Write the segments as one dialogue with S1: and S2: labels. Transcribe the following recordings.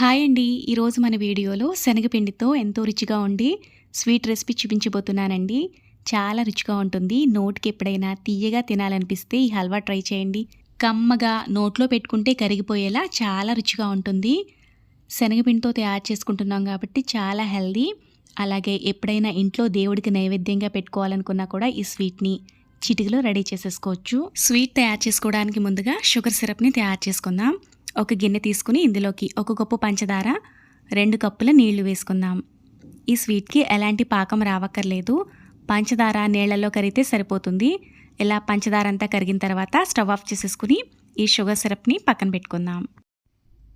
S1: Hi అండి. ఈరోజు మన వీడియోలో శనగపిండితో ఎంతో రుచిగా ఉండి స్వీట్ రెసిపీ చూపించబోతున్నానండి. చాలా రుచిగా ఉంటుంది. నోటికి ఎప్పుడైనా తీయగా తినాలనిపిస్తే ఈ హల్వా ట్రై చేయండి. కమ్మగా నోట్లో పెట్టుకుంటే కరిగిపోయేలా చాలా రుచిగా ఉంటుంది. శనగపిండితో తయారు చేసుకుంటున్నాం కాబట్టి చాలా హెల్దీ. అలాగే ఎప్పుడైనా ఇంట్లో దేవుడికి నైవేద్యంగా పెట్టుకోవాలనుకున్నా కూడా ఈ స్వీట్ని చిటికలో రెడీ చేసేసుకోవచ్చు. స్వీట్ తయారు చేసుకోవడానికి ముందుగా షుగర్ సిరప్ని తయారు చేసుకుందాం. ఒక గిన్నె తీసుకుని ఇందులోకి ఒక కప్పు పంచదార రెండు కప్పుల నీళ్ళు వేసుకుందాం. ఈ స్వీట్కి ఎలాంటి పాకం రావక్కర్లేదు. పంచదార నీళ్ళలో కరిగితే సరిపోతుంది. ఇలా పంచదార అంతా కరిగిన తర్వాత స్టవ్ ఆఫ్ చేసేసుకుని ఈ షుగర్ సిరప్ని పక్కన పెట్టుకుందాం.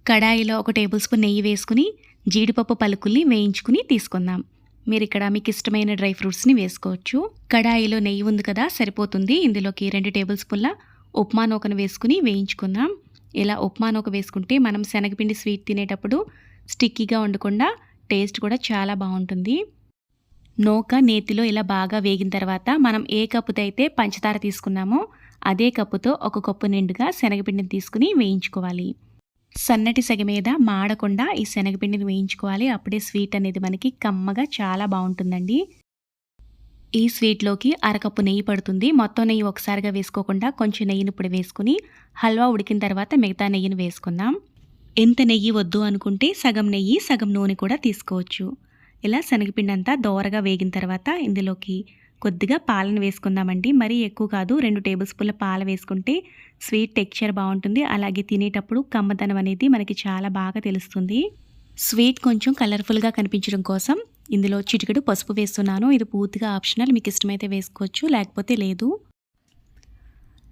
S1: కడాయిలో ఒక టేబుల్ స్పూన్ నెయ్యి వేసుకుని జీడిపప్పు పలుకుల్ని వేయించుకుని తీసుకుందాం. మీరు ఇక్కడ మీకు ఇష్టమైన డ్రై ఫ్రూట్స్ని వేసుకోవచ్చు. కడాయిలో నెయ్యి ఉంది కదా సరిపోతుంది. ఇందులోకి రెండు టేబుల్ స్పూన్ల ఉప్మా నూకను వేసుకుని వేయించుకుందాం. ఇలా ఉప్మా నూక వేసుకుంటే మనం శనగపిండి స్వీట్ తినేటప్పుడు స్టిక్కీగా ఉండకుండా టేస్ట్ కూడా చాలా బాగుంటుంది. నూక నేతిలో ఇలా బాగా వేగిన తర్వాత మనం ఏ కప్పుతో అయితే పంచదార తీసుకున్నామో అదే కప్పుతో ఒక కప్పు నిండుగా శనగపిండిని తీసుకుని వేయించుకోవాలి. సన్నటి సెగ మీద మాడకుండా ఈ శనగపిండిని వేయించుకోవాలి. అప్పుడే స్వీట్ అనేది మనకి కమ్మగా చాలా బాగుంటుందండి. ఈ స్వీట్లోకి అరకప్పు నెయ్యి పడుతుంది. మొత్తం నెయ్యి ఒకసారిగా వేసుకోకుండా కొంచెం నెయ్యిని ఇప్పుడు వేసుకుని హల్వా ఉడికిన తర్వాత మిగతా నెయ్యిని వేసుకుందాం. ఎంత నెయ్యి వద్దు అనుకుంటే సగం నెయ్యి సగం నూనె కూడా తీసుకోవచ్చు. ఇలా శనగపిండి అంతా దోరగా వేగిన తర్వాత ఇందులోకి కొద్దిగా పాలను వేసుకుందామండి. మరీ ఎక్కువ కాదు రెండు టేబుల్ స్పూన్ల పాలు వేసుకుంటే స్వీట్ టెక్చర్ బాగుంటుంది. అలాగే తినేటప్పుడు కమ్మదనం అనేది మనకి చాలా బాగా తెలుస్తుంది. స్వీట్ కొంచెం కలర్ఫుల్గా కనిపించడం కోసం ఇందులో చిటికెడు పసుపు వేస్తున్నాను. ఇది పూర్తిగా ఆప్షనల్. మీకు ఇష్టమైతే వేసుకోవచ్చు లేకపోతే లేదు.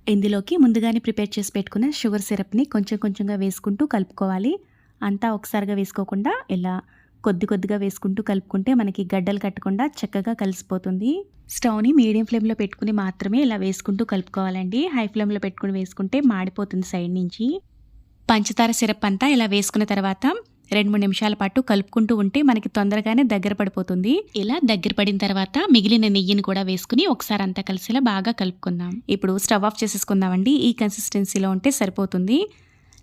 S1: ఇందులోకి ముందుగానే ప్రిపేర్ చేసి పెట్టుకున్న షుగర్ సిరప్ని కొంచెం కొంచెంగా వేసుకుంటూ కలుపుకోవాలి. అంతా ఒకసారిగా వేసుకోకుండా ఇలా కొద్ది కొద్దిగా వేసుకుంటూ కలుపుకుంటే మనకి గడ్డలు కట్టకుండా చక్కగా కలిసిపోతుంది. స్టవ్ని మీడియం ఫ్లేమ్లో పెట్టుకుని మాత్రమే ఇలా వేసుకుంటూ కలుపుకోవాలండి. హై ఫ్లేమ్లో పెట్టుకుని వేసుకుంటే మాడిపోతుంది సైడ్ నుంచి. పంచదార సిరప్ అంతా ఇలా వేసుకున్న తర్వాత రెండు మూడు నిమిషాల పాటు కలుపుకుంటూ ఉంటే మనకి తొందరగానే దగ్గర పడిపోతుంది. ఇలా దగ్గర పడిన తర్వాత మిగిలిన నెయ్యిని కూడా వేసుకుని ఒకసారి అంతా కలిసేలా బాగా కలుపుకుందాం. ఇప్పుడు స్టవ్ ఆఫ్ చేసేసుకుందామండి. ఈ కన్సిస్టెన్సీలో ఉంటే సరిపోతుంది.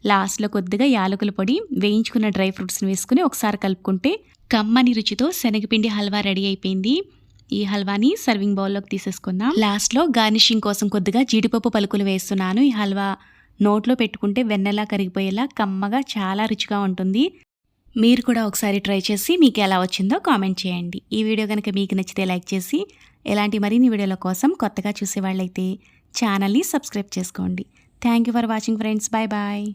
S1: లాస్ట్లో కొద్దిగా యాలకుల పొడి వేయించుకున్న డ్రై ఫ్రూట్స్ని వేసుకుని ఒకసారి కలుపుకుంటే కమ్మని రుచితో శనగపిండి హల్వా రెడీ అయిపోయింది. ఈ హల్వాని సర్వింగ్ బౌల్లోకి తీసేసుకుందాం. లాస్ట్లో గార్నిషింగ్ కోసం కొద్దిగా జీడిపప్పు పలుకులు వేస్తున్నాను. ఈ హల్వా నోట్లో పెట్టుకుంటే వెన్నెలా కరిగిపోయేలా కమ్మగా చాలా రుచిగా ఉంటుంది. మీరు కూడా ఒకసారి ట్రై చేసి మీకు ఎలా వచ్చిందో కామెంట్ చేయండి. ఈ వీడియో కనుక మీకు నచ్చితే లైక్ చేసి ఎలాంటి మరిన్ని వీడియోల కోసం కొత్తగా చూసేవాళ్ళైతే ఛానల్ని సబ్స్క్రైబ్ చేసుకోండి. Thank you for watching friends. Bye bye